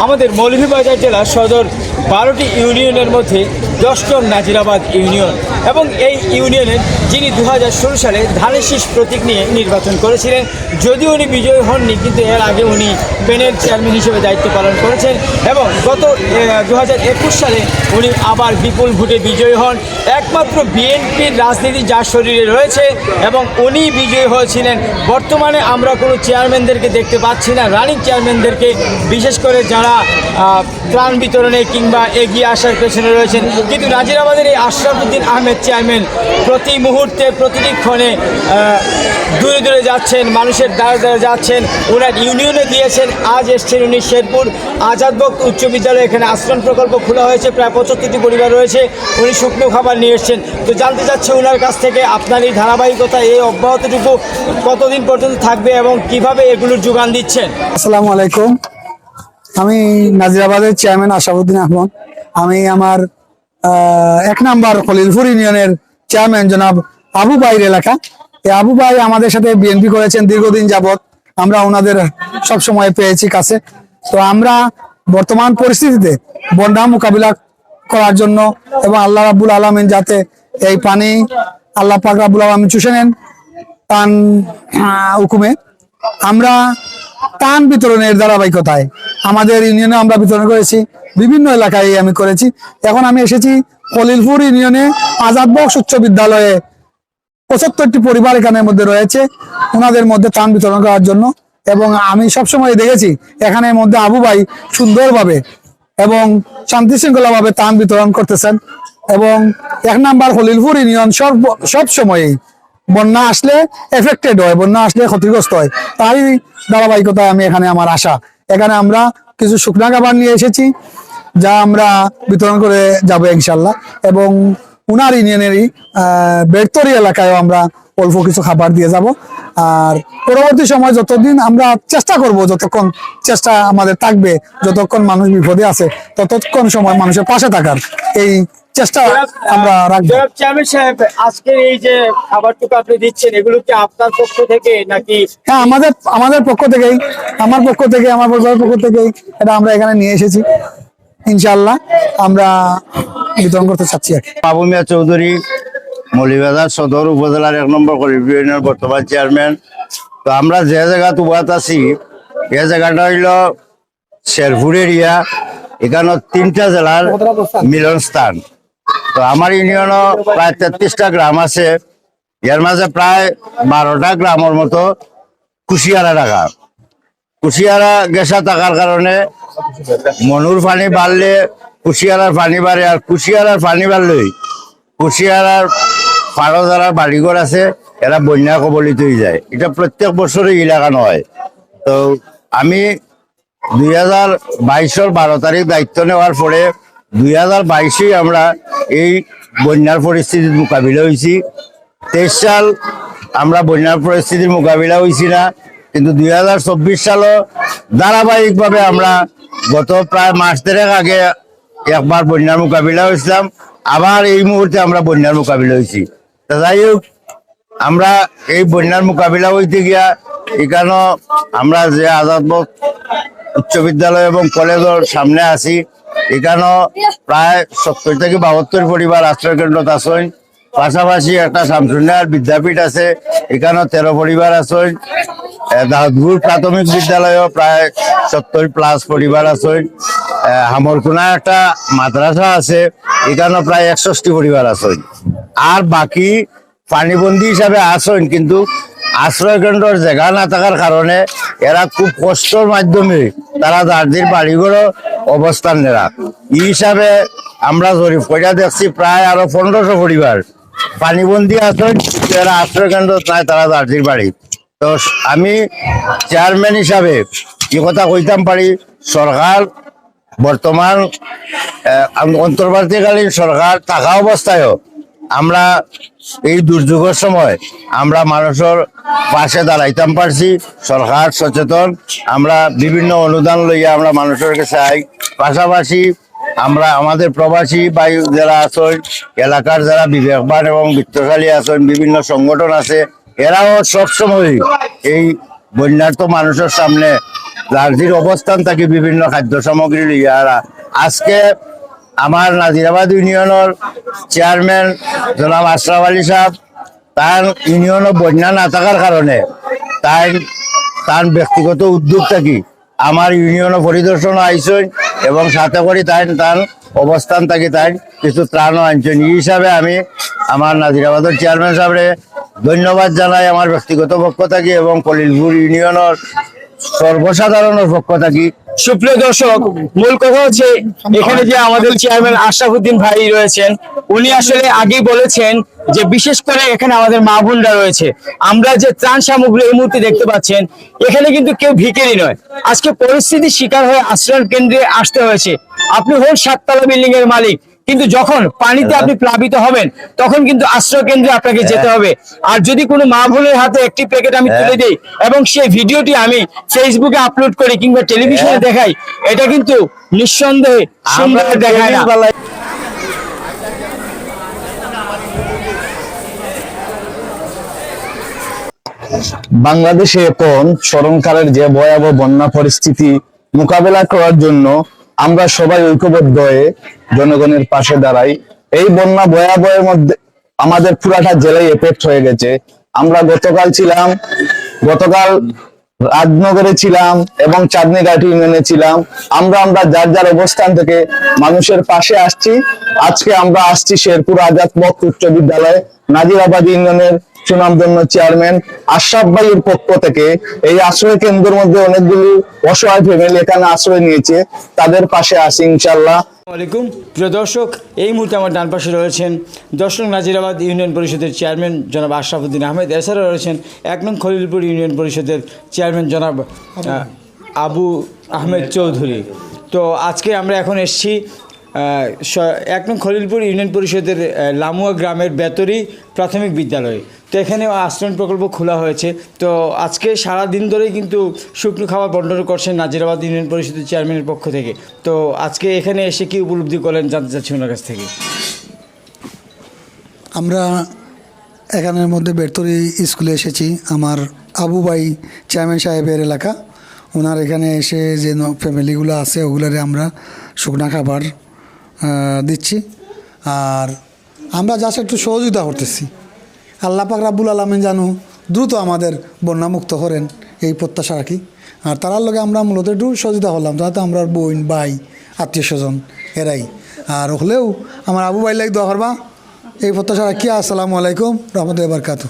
আমাদের মৌলভীবাজার জেলার সদর বারোটি ইউনিয়নের মধ্যে দশটন নাজিরাবাদ ইউনিয়ন এবং এই ইউনিয়নের যিনি দু হাজার ষোলো সালে ধানের শীষ প্রতীক নিয়ে নির্বাচন করেছিলেন, যদিও উনি বিজয়ী হননি, কিন্তু এর আগে উনি পেনের চেয়ারম্যান হিসেবে দায়িত্ব পালন করেছেন এবং গত দু হাজার একুশ সালে উনি আবার বিপুল ভোটে বিজয়ী হন। একমাত্র বিএনপির রাজনীতি যার শরীরে রয়েছে এবং উনি বিজয়ী হয়েছিলেন, বর্তমানে আমরা কোনো চেয়ারম্যানদেরকে দেখতে পাচ্ছি না। রানিং চেয়ারম্যানদেরকে, বিশেষ করে যারা ত্রাণ বিতরণে কিংবা এগিয়ে আসার পেছনে রয়েছেন। কিন্তু নাজিরাবাদের এই আশরাফুদ্দিন আহমেদ চেয়ারম্যান প্রতি মুহূর্তে, প্রতিটি ক্ষণে দূরে দূরে যাচ্ছেন, মানুষের দ্বারে দ্বারে যাচ্ছেন। ওনার ইউনিয়নে দিয়েছেন আজ এসছেন উনি শেরপুর। আজাদবক উচ্চ বিদ্যালয় এখানে আশ্রম প্রকল্প খোলা হয়েছে, প্রায় পঁচাত্তরটি পরিবার রয়েছে। উনি শুকনো খাবার নিয়ে এসছেন। তো জানতে চাচ্ছে ওনার কাছ থেকে আপনার এই ধারাবাহিকতা, এই অব্যাহতটুকু কতদিন পর্যন্ত থাকবে এবং কীভাবে এগুলোর যোগান দিচ্ছেন? আসসালামু আলাইকুম। আমি নাজিরাবাদের চেয়ারম্যান আশাফুদ্দিন আহমদ। আমি আমার এক নাম্বার খলিলপুর ইউনিয়নের চেয়ারম্যান জনাব আবু বাইর এলাকা। এই আবু ভাই আমাদের সাথে বিএনপি করেছেন দীর্ঘদিন যাবত আমরা ওনাদের সব সময় পেয়েছি কাছে। তো আমরা বর্তমান পরিস্থিতিতে বন্যা মোকাবিলা করার জন্য এবং আল্লাহ রাবুল আলমিন যাতে এই পানি আল্লাহ পাক রাবুল আলমিন চুষে নেন তান হুকুমে। আমরা ত্রাণ বিতরণের ধারাবাহিকতায়। আমাদের ইউনিয়নে আমরা বিতরণ করেছি, বিভিন্ন এলাকায় আমি করেছি। এখন আমি এসেছি খলিলপুর ইউনিয়নে আজাদ বক্স উচ্চ বিদ্যালয়ে। পঁচাত্তরটি পরিবার এখানের মধ্যে রয়েছে, ওনাদের মধ্যে ত্রাণ বিতরণ করার জন্য। এবং আমি সবসময় দেখেছি, এখানের মধ্যে আবু ভাই সুন্দরভাবে এবং শান্তি শৃঙ্খলা ভাবে ত্রাণ বিতরণ করতেছেন। এবং এক নাম্বার হলিলপুর ইউনিয়ন সব সব সময়ই বন্যা আসলে এফেক্টেড হয়, বন্যা আসলে ক্ষতিগ্রস্ত হয়। তারই ধারাবাহিকতায় আমি এখানে আমার আশা। এখানে আমরা কিছু শুকনা খাবার নিয়ে এসেছি, যা আমরা বিতরণ করে যাব ইনশাল্লাহ এবং উনার ইউনিয়নেরই বেড়তরি এলাকায়ও আমরা অল্প কিছু খাবার দিয়ে যাব। আর পরবর্তী সময় যতদিন আমরা চেষ্টা করব, যতক্ষণ চেষ্টা আমাদের থাকবে, যতক্ষণ মানুষ বিপদে আছে, ততক্ষণ সময় মানুষের পাশে থাকার। এই চেষ্টা আমরা রাখব। চেয়ারম্যান সাহেব আজকে এই যে খাবারটুকু আপনি দিচ্ছেন এগুলো কি আপনার পক্ষ থেকে নাকি হ্যাঁ আমাদের আমাদের পক্ষ থেকেই আমার পক্ষ থেকে আমার পরিবারের পক্ষ থেকেই এটা আমরা এখানে নিয়ে এসেছি। ইনশাল্লাহ আমরা বিতরণ করতে চাচ্ছি আর বাবু মিয়া চৌধুরী মৌলিবাজার সদর উপজেলার এক নম্বর ইউনিয়নের বর্তমান চেয়ারম্যান। তো আমরা যে জায়গা তুবাত আছি এ জায়গাটা হইল শেরপুর এরিয়া। এখানে তিনটা জেলার মিলন স্থান তো আমার ইউনিয়নও প্রায় তেত্রিশটা গ্রাম আছে। এর মাঝে প্রায় বারোটা গ্রামের মতো কুশিয়ারা টাকা কুশিয়ারা গেসা থাকার কারণে মনুর পানি বাড়লে কুশিয়ারার পানি বাড়ে আর কুশিয়ারার পানি বাড়লেই কুশিয়ারার পাড়ো যারা বাড়িঘর আছে, এরা বন্যা কবলিত হয়ে যায়। এটা প্রত্যেক বছরই এলাকা নয়। তো আমি দুই হাজার বাইশের বারো তারিখ দায়িত্ব নেওয়ার পরে দুই হাজার বাইশেই আমরা এই বন্যার পরিস্থিতির মোকাবিলা হয়েছি। তেইশ সাল আমরা বন্যার পরিস্থিতির মোকাবিলা হয়েছি না, কিন্তু দুই হাজার চব্বিশ সালও ধারাবাহিকভাবে আমরা গত প্রায় মাস দেড়েক আগে একবার বন্যার মোকাবিলা হয়েছিলাম, আবার এই মুহূর্তে আমরা বন্যার মোকাবিলা হয়েছি। তা যাই হোক, আমরা এই বন্যার মোকাবিলা হইতে গিয়া এখানেও আমরা যে আজাদ উচ্চ বিদ্যালয় এবং কলেজের সামনে আছি এখানেও প্রায় সত্তর থেকে বাহাত্তর পরিবার আশ্রয় কেন্দ্র আছেন। পাশাপাশি একটা শামসুন্নার বিদ্যাপীঠ আছে, এখানেও তেরো পরিবার আছেন। দাউদপুর প্রাথমিক বিদ্যালয়েও প্রায় সত্তর প্লাস পরিবার আছেন। হামরকুনা একটা মাদ্রাসা আছে, এখানেও প্রায় একষষ্টি পরিবার আছেন। আর বাকি পানিবন্দি হিসাবে আসেন কিন্তু আশ্রয় কেন্দ্রের জায়গা না থাকার কারণে এরা খুব কষ্টর মাধ্যমে তারা দার্জির বাড়িঘরও অবস্থান নেরা। এই হিসাবে আমরা জরিপ কইরা দেখছি প্রায় আরও পনেরোশো পরিবার। পানিবন্দি আশ্রয়, যারা আশ্রয় কেন্দ্র নাই তারা দার্জির বাড়ি। তো আমি চেয়ারম্যান হিসাবে কি কথা কইতাম পারি, সরকার বর্তমান অন্তর্বর্তীকালীন সরকার থাকা অবস্থায়ও আমরা এই দুর্যোগের সময় আমরা মানুষের পাশে দাঁড়াইতাম পারছি, সরকার সচেতন, আমরা বিভিন্ন অনুদান লইয়া আমরা মানুষের কাছে আই। পাশাপাশি আমরা আমাদের প্রবাসী বায়ু যারা আছেন, এলাকার যারা বিবেকবান এবং বিত্তশালী আছেন, বিভিন্ন সংগঠন আছে, এরাও সবসময় এই বন্যার্থ মানুষের সামনে জার্জির অবস্থান থাকি বিভিন্ন খাদ্য সামগ্রী লইয়া আজকে আমার নাজিরাবাদ ইউনিয়নের চেয়ারম্যান জনাব আশরাফ আলী সাহেব, তার ইউনিয়নে বন্যা না থাকার কারণে তাই তার ব্যক্তিগত উদ্যোগ থাকি আমার ইউনিয়ন পরিদর্শন আইসন এবং সাথে করে তাই তার অবস্থান থাকি তাই কিছু ত্রাণও আনছেন এই হিসাবে আমি আমার নাজিরাবাদের চেয়ারম্যান সাহেবরে ধন্যবাদ জানাই আমার ব্যক্তিগত পক্ষ থাকি এবং কলিলপুর ইউনিয়নের সর্বসাধারণের পক্ষ থাকি। সুপ্রিয় দর্শক, মূল কথা হচ্ছে এখানে যে আমাদের চেয়ারম্যান আশরাফুদ্দিন ভাই রয়েছেন, উনি আসলে আগেই বলেছেন যে বিশেষ করে এখানে আমাদের মা বোনরা রয়েছে। আমরা যে ত্রাণ সামগ্রী এই মুহূর্তে দেখতে পাচ্ছেন, এখানে কিন্তু কেউ ভিকেরি নয়। আজকে পরিস্থিতির শিকার হয়ে আশ্রয় কেন্দ্রে আসতে হয়েছে। আপনি হন সাততলা বিল্ডিং এর মালিক। কিন্তু যখন পানিতে আপনি প্লাবিত হবেন তখন কিন্তু আশ্রয় কেন্দ্রে আপনাকে যেতে হবে। আর যদি কোনো মা বোনের হাতে একটি প্যাকেট আমি তুলে দিই এবং সেই ভিডিওটি আমি ফেসবুকে আপলোড করি কিংবা টেলিভিশনে দেখাই এটা কিন্তু নিঃসন্দেহে সুন্দর দেখায় না। বাংলাদেশে এখন স্মরণকালের যে ভয়াবহ বন্যা পরিস্থিতি মোকাবেলা করার জন্য আমরা সবাই ঐক্যবদ্ধ হয়ে জনগণের পাশে দাঁড়াই। এই বন্যা ভয়াবহের মধ্যে আমাদের পুরাটা জেলায় এফেক্ট হয়ে গেছে। আমরা গতকাল ছিলাম, গতকাল রাজনগরে ছিলাম এবং চাঁদনীঘাট ইউনিয়নে ছিলাম। আমরা আমরা যার যার অবস্থান থেকে মানুষের পাশে আসছি। আজকে আমরা আসছি শেরপুর আজাদ মত উচ্চ বিদ্যালয়ে নাজিরাবাদ ইউনিয়নের সুনামধন্য চেয়ারম্যান আশরাফ ভাইয়ের পক্ষ থেকে এই আশ্রয় কেন্দ্রের মধ্যে অনেকগুলি অসহায় ফ্যামিলি এখানে আশ্রয় নিয়েছে। তাদের পাশে আসি ইনশাল্লাহ আলাইকুম। প্রিয় দর্শক, এই মুহূর্তে আমার ডান পাশে রয়েছেন দর্শক নাজিরাবাদ ইউনিয়ন পরিষদের চেয়ারম্যান জনাব আশরাফুদ্দিন আহমেদ। এছাড়াও রয়েছেন এক নং খলিলপুর ইউনিয়ন পরিষদের চেয়ারম্যান জনাব আবু আহমেদ চৌধুরী। তো আজকে আমরা এখন এসেছি এক নং খলিলপুর ইউনিয়ন পরিষদের লামুয়া গ্রামের বেতরি প্রাথমিক বিদ্যালয়। তো এখানে আশ্রয়ণ প্রকল্প খোলা হয়েছে। তো আজকে সারা দিন ধরেই কিন্তু শুকনো খাবার বন্টন করছেন নাজিরাবাদ ইউনিয়ন পরিষদের চেয়ারম্যানের পক্ষ থেকে। তো আজকে এখানে এসে কি উপলব্ধি করলেন জানতে চাচ্ছি ওনার কাছ থেকে? আমরা এখানের মধ্যে বেরতরি স্কুলে এসেছি। আমার আবু ভাই চেয়ারম্যান সাহেবের এলাকা। ওনার এখানে এসে যে ফ্যামিলিগুলো আছে, ওগুলোরে আমরা শুকনা খাবার দিচ্ছি। আর আমরা জাস্ট একটু সহযোগিতা করতেছি। আল্লাহ পাক রাব্বুল আলমিন জানু, দ্রুত আমাদের বন্যামুক্ত করেন এই প্রত্যাশা রাখি। আর তারার লগে আমরা মূলত একটু সহযোগিতা করলাম, যাতে আমরা বোন, ভাই, আত্মীয় স্বজন, এরাই। আর হলেও আমার আবু ভাই লাগে দোয়া করবা। এই প্রত্যাশা রাখি। আসসালামু আলাইকুম, রহমতুল্লাহ বারকাতু